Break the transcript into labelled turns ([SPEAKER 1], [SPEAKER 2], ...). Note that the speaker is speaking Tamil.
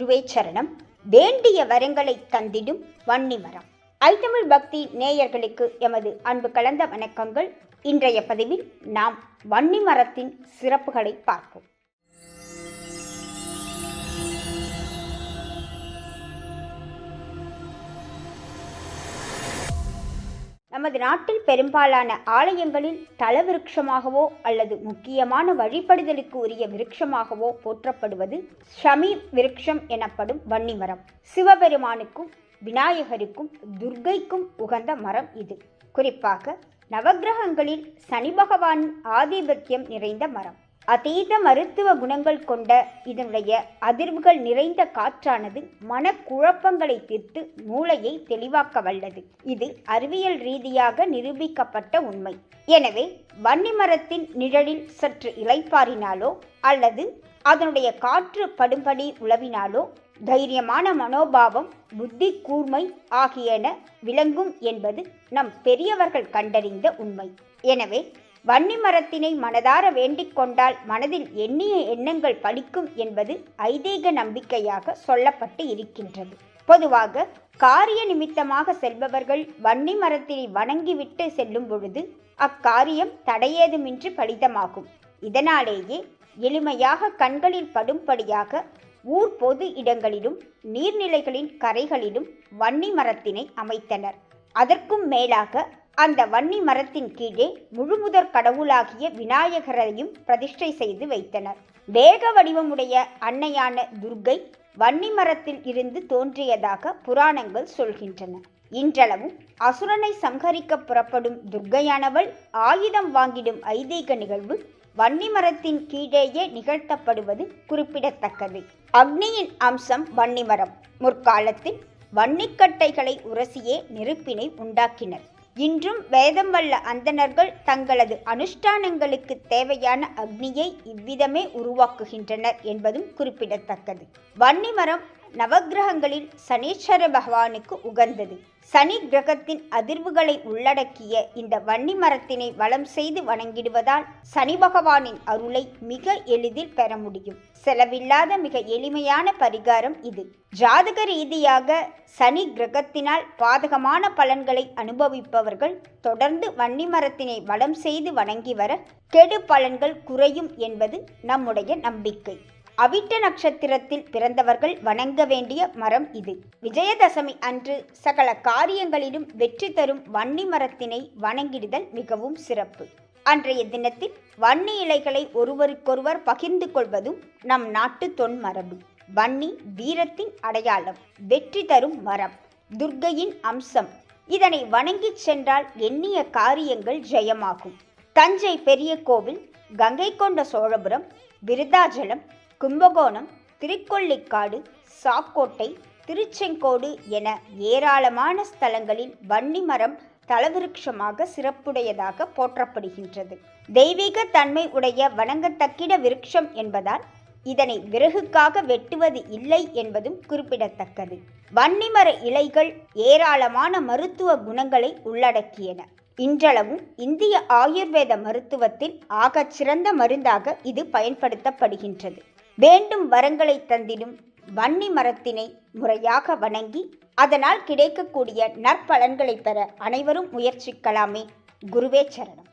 [SPEAKER 1] குருவே சரணம் வேண்டிய வரங்களை தந்திடும் வன்னி மரம் ஐத்தமிழ் பக்தி நேயர்களுக்கு எமது அன்பு கலந்த வணக்கங்கள். இன்றைய பதிவில் நாம் வன்னி மரத்தின் சிறப்புகளை பார்ப்போம். நமது நாட்டில் பெரும்பாலான ஆலயங்களில் தல விருட்சமாகவோ அல்லது முக்கியமான வழிபடுதலுக்கு உரிய விருட்சமாகவோ போற்றப்படுவது ஷமி விருட்சம் எனப்படும் வன்னி மரம். சிவபெருமானுக்கும் விநாயகருக்கும் துர்க்கைக்கும் உகந்த மரம் இது. குறிப்பாக நவக்கிரகங்களில் சனி பகவானின் ஆதிபத்தியம் நிறைந்த மரம். அதீத மருத்துவ குணங்கள் கொண்ட இதனுடைய அதிர்வுகள் நிறைந்த காற்றானது மனக்குழப்பங்களை தீர்த்து மூளையை தெளிவாக்க வல்லது. இது அறிவியல் ரீதியாக நிரூபிக்கப்பட்ட உண்மை. எனவே வன்னி மரத்தின் நிழலில் சற்று இளைப்பாறினாலோ அல்லது அதனுடைய காற்று படும்படி உழவினாலோ தைரியமான மனோபாவம் புத்தி கூர்மை ஆகியன விளங்கும் என்பது நம் பெரியவர்கள் கண்டறிந்த உண்மை. எனவே வன்னி மரத்தினை மனதார வேண்டிக் கொண்டால் மனதில் எண்ணிய எண்ணங்கள் பலிக்கும் என்பது ஐதீக நம்பிக்கையாக சொல்லப்பட்டு இருக்கின்றது. பொதுவாக காரிய நிமித்தமாக செல்பவர்கள் வன்னி மரத்தினை வணங்கிவிட்டு செல்லும் பொழுது அக்காரியம் தடையேதுமின்றி பலிதமாகும். இதனாலேயே எளிமையாக கண்களில் படும்படியாக ஊர் பொது இடங்களிலும் நீர்நிலைகளின் கரைகளிலும் வன்னி மரத்தினை அமைத்தனர். அதற்கும் மேலாக அந்த வன்னி மரத்தின் கீழே முழுமுதற் கடவுளாகிய விநாயகரையும் பிரதிஷ்டை செய்து வைத்தனர். வேக வடிவமுடைய அன்னையான துர்கை வன்னி மரத்தில் இருந்து தோன்றியதாக புராணங்கள் சொல்கின்றன. இன்றளவும் அசுரனை சம்ஹரிக்க புறப்படும் துர்க்கையானவள் ஆயுதம் வாங்கிடும் ஐதீக நிகழ்வு வன்னி மரத்தின் கீழேயே நிகழ்த்தப்படுவது குறிப்பிடத்தக்கது. அக்னியின் அம்சம் வன்னிமரம் முற்காலத்தில் வன்னிக்கட்டைகளை உரசியே நெருப்பினை உண்டாக்கினர். இன்றும் வேதம் வல்ல அந்தணர்கள் தங்களது அனுஷ்டானங்களுக்கு தேவையான அக்னியை இவ்விதமே உருவாக்குகின்றனர் என்பதும் குறிப்பிடத்தக்கது. வன்னிமரம் நவக்கிரகங்களில் சனீஸ்வர பகவானுக்கு உகந்தது. சனி கிரகத்தின் அதிர்வுகளை உள்ளடக்கிய இந்த வன்னி மரத்தினை வளம் செய்து வணங்கிடுவதால் சனி பகவானின் அருளை மிக எளிதில் பெற முடியும். செலவில்லாத மிக எளிமையான பரிகாரம் இது. ஜாதக ரீதியாக சனி கிரகத்தினால் பாதகமான பலன்களை அனுபவிப்பவர்கள் தொடர்ந்து வன்னி மரத்தினை வளம் செய்து வணங்கி வர கெடு பலன்கள் குறையும் என்பது நம்முடைய நம்பிக்கை. அவிட்ட நட்சத்திரத்தில் பிறந்தவர்கள் வணங்க வேண்டிய மரம் இது. விஜயதசமி அன்று சகல காரியங்களிலும் வெற்றி தரும் வன்னி மரத்தினை வணங்கிடுதல் மிகவும் சிறப்பு. அன்றைய தினத்தில் வன்னி இலைகளை ஒருவருக்கொருவர் பகிர்ந்து கொள்வதும் நம் நாட்டு தொன் மரபு. வன்னி வீரத்தின் அடையாளம் வெற்றி தரும் மரம் துர்க்கையின் அம்சம். இதனை வணங்கிச் சென்றால் எண்ணிய காரியங்கள் ஜெயமாகும். தஞ்சை பெரிய கோவில் கங்கை கொண்ட சோழபுரம் விருதாச்சலம் கும்பகோணம் திருக்கொள்ளிக்காடு சாக்கோட்டை திருச்செங்கோடு என ஏராளமான ஸ்தலங்களில் வன்னி மரம் தலவிருட்சமாக சிறப்புடையதாக போற்றப்படுகின்றது. தெய்வீக தன்மை உடைய வணங்கத்தக்கிட விருட்சம் என்பதால் இதனை விறகுக்காக வெட்டுவது இல்லை என்பதும் குறிப்பிடத்தக்கது. வன்னிமர இலைகள் ஏராளமான மருத்துவ குணங்களை உள்ளடக்கியன. இன்றளவும் இந்திய ஆயுர்வேத மருத்துவத்தில் ஆகச் சிறந்த மருந்தாக இது பயன்படுத்தப்படுகின்றது. வேண்டும் வரங்களை தந்திடும் வன்னி மரத்தினை முறையாக வணங்கி அதனால் கிடைக்கக்கூடிய நற்பலன்களை பெற அனைவரும் முயற்சிக்கலாமே. குருவே சரணம்.